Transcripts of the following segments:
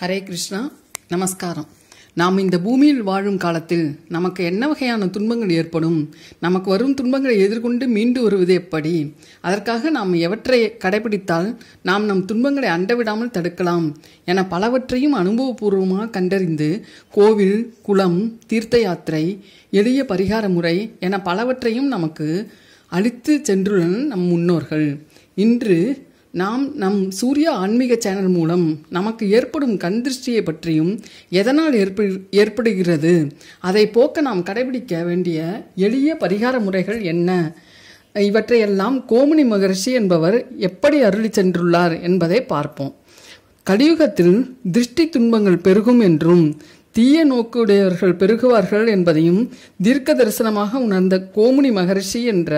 ஹரே கிருஷ்ணா நமஸ்காரம். நாம் இந்த பூமியில் வாழும் காலத்தில் நமக்கு என்ன வகையான துன்பங்கள் ஏற்படும்? நமக்கு வரும் துன்பங்களை எதிர்கொண்டு மீண்டு வருவது எப்படி? அதற்காக நாம் எவற்றை கடைபிடித்தால் நாம் நம் துன்பங்களை அண்டவிடாமல் தடுக்கலாம் என பலவற்றையும் அனுபவபூர்வமாக கண்டறிந்து கோவில் குளம் தீர்த்த யாத்திரை எளிய பரிகார முறை என பலவற்றையும் நமக்கு அளித்து சென்றுள்ளனர் நம் முன்னோர்கள். இன்று நாம் நம் சூர்யா ஆன்மீக சேனல் மூலம் நமக்கு ஏற்படும் கண் திருஷ்டியை பற்றியும் எதனால் ஏற்ப ஏற்படுகிறது அதை போக்க நாம் கடைபிடிக்க வேண்டிய எளிய பரிகார முறைகள் என்ன? இவற்றையெல்லாம் கோமுனி மகரிஷி என்பவர் எப்படி அருளி சென்றுள்ளார் என்பதை பார்ப்போம். கலியுகத்தில் திருஷ்டி துன்பங்கள் பெருகும் என்றும் தீய நோக்குடையவர்கள் பெருகுவார்கள் என்பதையும் தீர்க்க தரிசனமாக உணர்ந்த கோமுனி மகரிஷி என்ற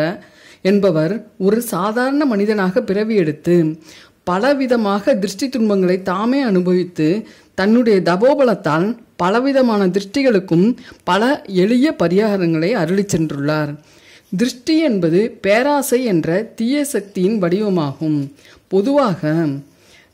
என்பவர் ஒரு சாதாரண மனிதனாக பிறவி எடுத்து பலவிதமாக திருஷ்டி துன்பங்களை தாமே அனுபவித்து தன்னுடைய தபோபலத்தால் பலவிதமான திருஷ்டிகளுக்கும் பல எளிய பரிகாரங்களை அருளி சென்றுள்ளார். திருஷ்டி என்பது பேராசை என்ற தீய சக்தியின் வடிவமாகும். பொதுவாக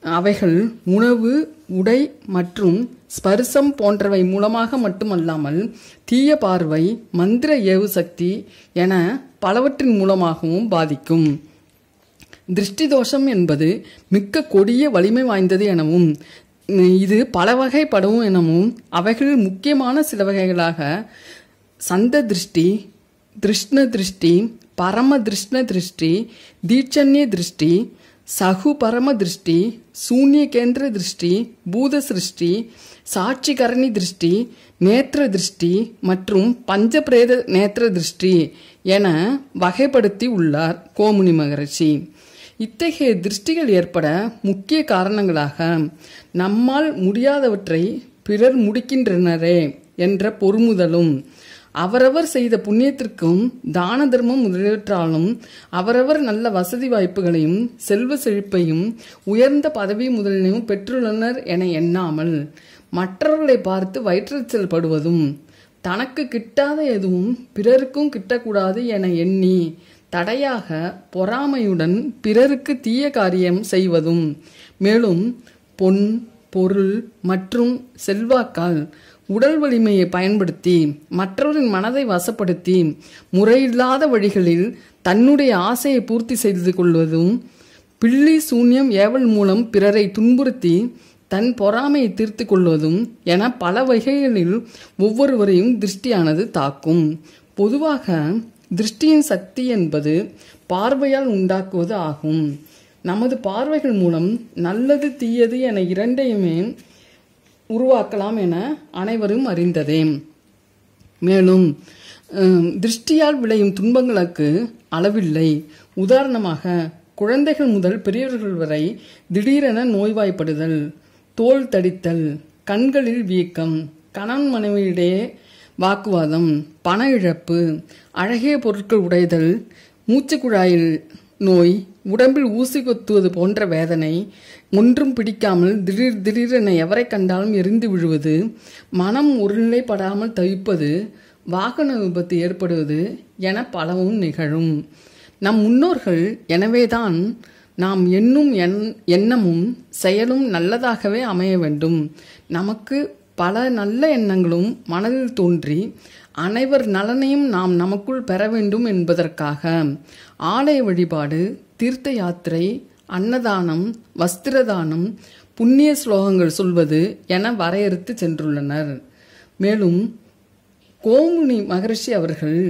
அவைகள் உணவு உடை மற்றும் ஸ்பர்சம் போன்றவை மூலமாக மட்டுமல்லாமல் தீய பார்வை மந்திர ஏவு சக்தி என பலவற்றின் மூலமாகவும் பாதிக்கும். திருஷ்டி தோஷம் என்பது மிக்க கொடிய வலிமை வாய்ந்தது எனவும் இது பல வகைப்படவும் எனவும் அவைகளில் முக்கியமான சில வகைகளாக சந்த திருஷ்டி திருஷ்ண திருஷ்டி பரம திருஷ்ண திருஷ்டி தீட்சண்ய திருஷ்டி சகு பரம திருஷ்டி சூன்ய கேந்திர திருஷ்டி பூத சிருஷ்டி சாட்சிகரணி திருஷ்டி நேத்திர திருஷ்டி மற்றும் பஞ்சபிரேத நேத்திர திருஷ்டி என வகைப்படுத்தி உள்ளார் கோமுனி மகரிஷி. இத்தகைய திருஷ்டிகள் ஏற்பட முக்கிய காரணங்களாக நம்மால் முடியாதவற்றை பிறர் முடிக்கின்றனரே என்ற பொறுமுதலும் அவரவர் செய்த புண்ணியத்திற்கும் தான தர்மம் முதலியவற்றாலும் அவரவர் நல்ல வசதி வாய்ப்புகளையும் செல்வ செழிப்பையும் உயர்ந்த பதவி முதலினையும் பெற்றுள்ளனர் என எண்ணாமல் மற்றவர்களை பார்த்து வயிற்றச்சல் படுவதும் தனக்கு கிட்டாத எதுவும் பிறருக்கும் கிட்டக்கூடாது என எண்ணி தடையாக பொறாமையுடன் பிறருக்கு தீய காரியம் செய்வதும் மேலும் பொன் பொருள் மற்றும் செல்வாக்கால் உடல் வலிமையை பயன்படுத்தி மற்றவரின் மனதை வசப்படுத்தி முறையில்லாத வழிகளில் தன்னுடைய ஆசையை பூர்த்தி செய்து கொள்வதும் பில்லி சூன்யம் ஏவல் மூலம் பிறரை துன்புறுத்தி தன் பொறாமையை தீர்த்து கொள்வதும் என பல வகைகளில் ஒவ்வொருவரையும் திருஷ்டியானது தாக்கும். பொதுவாக திருஷ்டியின் சக்தி என்பது பார்வையால் உண்டாக்குவது ஆகும். நமது பார்வைகள் மூலம் நல்லது தீயது என இரண்டையுமே உருவாக்கலாம் என அனைவரும் அறிந்ததே மேலும் திருஷ்டியால் விளையும் துன்பங்களுக்கு அளவில்லை. உதாரணமாக குழந்தைகள் முதல் பெரியவர்கள் வரை திடீரென நோய்வாய்ப்படுதல் தோல் தடித்தல் கண்களில் வீக்கம் கணவன் மனைவியிடையே வாக்குவாதம் பண இழப்பு அழகிய பொருட்கள் உடைதல் மூச்சுக்குழாயில் நோய் உடம்பில் ஊசி கொத்துவது போன்ற வேதனை ஒன்றும் பிடிக்காமல் திடீர் திடீரென எவரை கண்டாலும் எரிந்து விழுவது மனம் ஒருநிலைப்படாமல் தவிப்பது வாகன விபத்து ஏற்படுவது என பலவும் நிகழும். நம் முன்னோர்கள் எனவேதான் நாம் எண்ணும் எண் எண்ணமும் செயலும் நல்லதாகவே அமைய வேண்டும். நமக்கு பல நல்ல எண்ணங்களும் மனதில் தோன்றி அனைவர் நலனையும் நாம் நமக்குள் பெற வேண்டும் என்பதற்காக ஆலய வழிபாடு தீர்த்த யாத்திரை அன்னதானம் வஸ்திரதானம் புண்ணிய ஸ்லோகங்கள் சொல்வது என வரையறுத்து சென்றுள்ளனர். மேலும் கோமுனி மகரிஷி அவர்கள்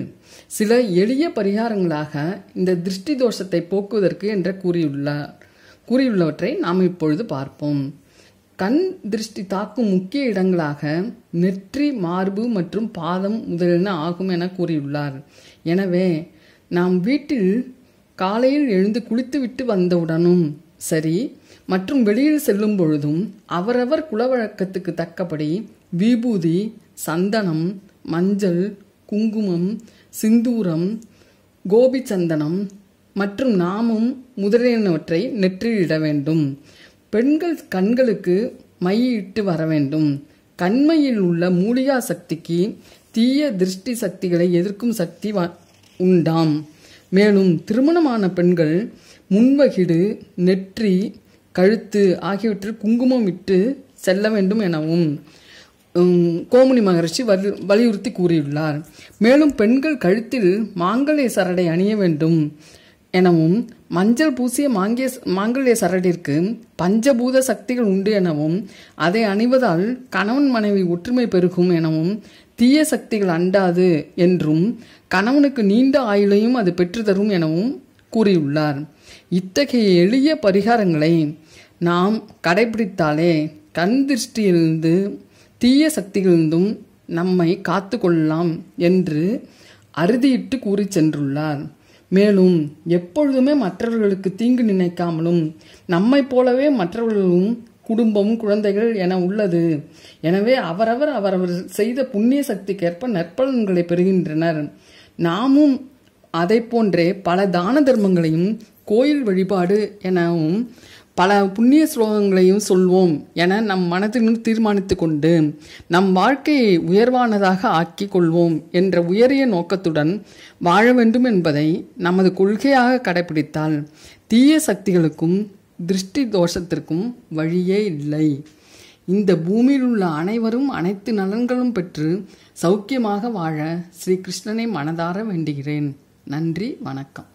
சில எளிய பரிகாரங்களாக இந்த திருஷ்டி தோஷத்தை போக்குவதற்கு என்று கூறியுள்ளார். கூறியுள்ளவற்றை நாம் இப்பொழுது பார்ப்போம். கண் திருஷ்டி தாக்கும் முக்கிய இடங்களாக நெற்றி மார்பு மற்றும் பாதம் முதலியன ஆகும் என கூறியுள்ளார். எனவே நாம் வீட்டில் காலையில் எழுந்து குளித்துவிட்டு வந்தவுடனும் சரி மற்றும் வெளியில் செல்லும் பொழுதும் அவரவர் குலவழக்கத்துக்கு தக்கபடி விபூதி சந்தனம் மஞ்சள் குங்குமம் சிந்தூரம் கோபி சந்தனம் மற்றும் நாமம் முதலியனவற்றை நெற்றியிட வேண்டும். பெண்கள் கண்களுக்கு மையிட்டு வர வேண்டும். கண்மையில் உள்ள மூலிகா சக்திக்கு தீய திருஷ்டி சக்திகளை எதிர்க்கும் சக்தி உண்டாம். மேலும் திருமணமான பெண்கள் முன்வகிடு நெற்றி கழுத்து ஆகியவற்றில் குங்குமம் இட்டு செல்ல வேண்டும் எனவும் கோமுனி மகரிஷி வலி வலியுறுத்தி கூறியுள்ளார். மேலும் பெண்கள் கழுத்தில் மாங்கல்ய சரடை அணிய வேண்டும் எனவும் மஞ்சள் பூசிய மாங்கிய மாங்கல்ய சரடிற்கு பஞ்சபூத சக்திகள் உண்டு எனவும் அதை அணிவதால் கணவன் மனைவி ஒற்றுமை பெருகும் எனவும் தீய சக்திகள் அண்டாது என்றும் கணவனுக்கு நீண்ட ஆயுளையும் அது பெற்றுத்தரும் எனவும் கூறியுள்ளார். இத்தகைய எளிய பரிகாரங்களை நாம் கடைபிடித்தாலே கண் திருஷ்டியிலிருந்து தீய சக்திகளிலிருந்தும் நம்மை காத்து கொள்ளலாம் என்று அறுதியிட்டு கூறி சென்றுள்ளார். மேலும் எப்பொழுதுமே மற்றவர்களுக்கு தீங்கு நினைக்காமலும் நம்மைப் போலவே மற்றவர்களும் குடும்பம் குழந்தைகள் என உள்ளது. எனவே அவரவர் அவரவர் செய்த புண்ணிய சக்திக்கேற்ப நற்பலன்களை பெறுகின்றனர். நாமும் அதை போன்றே பல தான தர்மங்களையும் கோயில் வழிபாடு எனவும் பல புண்ணிய ஸ்லோகங்களையும் சொல்வோம் என நம் மனதினுள் தீர்மானித்து கொண்டு நம் வாழ்க்கையை உயர்வானதாக ஆக்கிக் கொள்வோம் என்ற உயரிய நோக்கத்துடன் வாழ வேண்டும் என்பதை நமது கொள்கையாக கடைபிடித்தால் தீய சக்திகளுக்கும் திருஷ்டி தோஷத்திற்கும் வழியே இல்லை. இந்த பூமியில் உள்ள அனைவரும் அனைத்து நலன்களும் பெற்று சௌக்கியமாக வாழ ஸ்ரீ கிருஷ்ணனை மனதார வேண்டுகிறேன். நன்றி வணக்கம்.